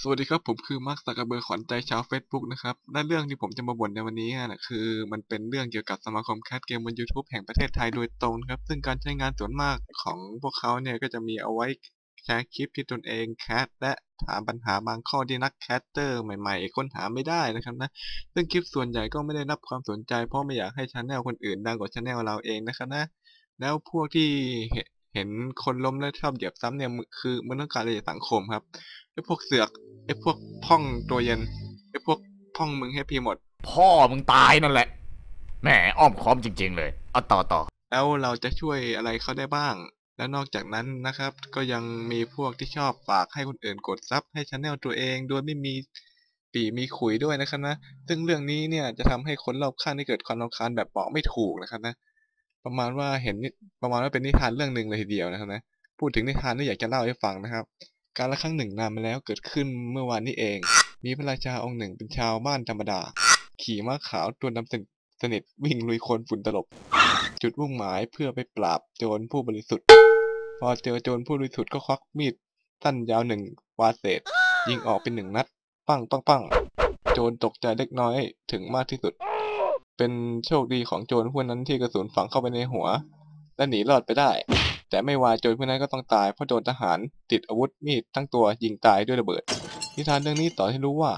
สวัสดีครับ ผมคือมาร์คซักเบอร์ขวัญใจชาว Facebook นะครับ และเรื่องที่ผมจะมาบ่นในวันนี้นะคือมันเป็นเรื่องเกี่ยวกับสมาคมแคสเกมบน YouTube แห่งประเทศไทยโดยตรงครับ ซึ่งการใช้งานส่วนมากของพวกเขาเนี่ยก็จะมีเอาไว้แชร์คลิปที่ตนเองแคสและถามปัญหาบางข้อที่นักแคสเตอร์ใหม่ๆ ค้นหาไม่ได้นะครับนะ ซึ่งคลิปส่วนใหญ่ก็ไม่ได้รับความสนใจเพราะไม่อยากให้ชาแนลคนอื่นดังกว่าชาแนลเราเองนะครับนะแล้วพวกที่ เห็นเห็นคนล้มและชอบเหยียบซ้ำเนี่ยคือมันต้องการอะไรจากสังคมครับไอ้พวกเสือกไอ้พวกพ่องตัวเย็นไอ้พวกพ่องมึงให้พี่หมด พ่อมึงตายนั่นแหละแหมอ้อมค้อมจริง ๆ เลยเอาต่อต่อแล้วเราจะช่วยอะไรเขาได้บ้าง และนอกจากนั้นนะครับ ก็ยังมีพวกที่ชอบฝากให้คนอื่นกดซับให้ช anel ตัวเอง โดยไม่มีปีมีขุยด้วยนะครับนะ ซึ่งเรื่องนี้เนี่ยจะทำให้คนรอบข้างได้เกิดความรำคาญแบบบอกไม่ถูกนะครับนะ ประมาณว่าเห็นประมาณว่าเป็นนิทานเรื่องหนึ่งเลยทีเดียวนะครับนะพูดถึงนิทานที่อยากจะเล่าให้ฟังนะครับ การละครั้งหนึ่งนานมาแล้วเกิดขึ้นเมื่อวานนี้เอง มีพระราชาองค์หนึ่งเป็นชาวบ้านธรรมดา ขี่ม้าขาวตัวดำสนิทวิ่งลุยโคลนฝุ่นตลบ จุดมุ่งหมายเพื่อไปปราบโจรผู้บริสุทธิ์ พอเจอโจรผู้บริสุทธิ์ก็ควักมีดสั้นยาวหนึ่งวาเศษยิงออกเป็นหนึ่งนัด ปังปังปังโจรตกใจเล็กน้อยถึงมากที่สุด เป็นโชคดีของโจรผู้นั้นที่กระสุนฝังเข้าไปในหัว และหนีรอดไปได้ แต่ไม่วายโจรผู้นั้นก็ต้องตายเพราะโดนทหารติดอาวุธมีดทั้งตัวยิงตายด้วยระเบิด นิทานเรื่องนี้ต่อให้รู้ว่า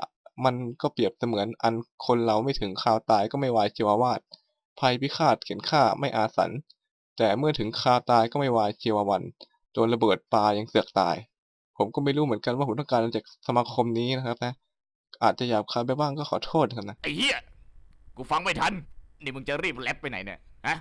มันก็เปรียบเสมือนอันคนเราไม่ถึงคราวตายก็ไม่วายชีวาวาดภัยพิฆาตเข็นฆ่าไม่อาสัน แต่เมื่อถึงคราวตายก็ไม่วายชีวาวันโดนระเบิดปลายังเสือกตาย ผมก็ไม่รู้เหมือนกันว่าผมต้องการอะไรจากสมาคมนี้นะครับนะอาจจะหยาบคายไปบ้างก็ขอโทษครับนะไอ้เหี้ย กูฟังไม่ทัน นี่มึงจะรีบแลบไปไหนเนี่ย ฮะ